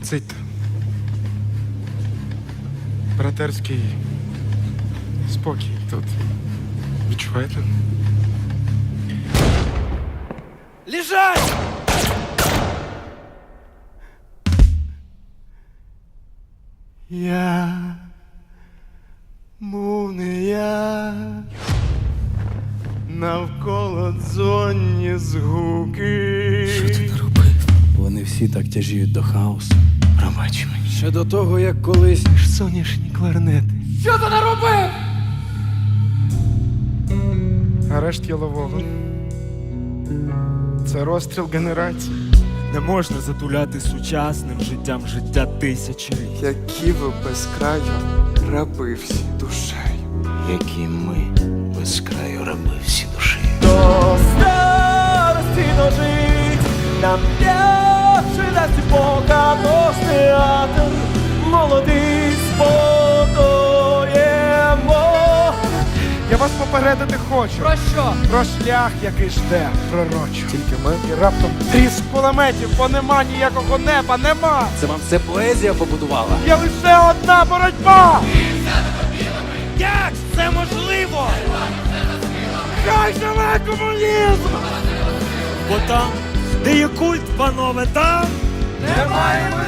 Посидьте. Братерський спокій тут. Відчуваєте? Лежать! Я був не я. Навколо дзонні згуки. Всі так тяжіють до хаосу. Пробач мені. Ще до того, як колись. Ж Соняшні кларнети. Що ти наробив? Арешт ялового. Це розстріл генерації. Не можна затуляти сучасним життям життя тисячоліть. які ви без краю раби всі душею. які ми без краю раби всі душі. Вас попередити хочу. Про що? Про шлях, який жде, пророчу. Тільки ми і раптом тріск кулеметів, бо нема ніякого неба, нема! Це вам все поезія побудувала? Є лише одна боротьба! Як це можливо? Хай живе комунізм! Бо там, де є культ, панове, там Немає!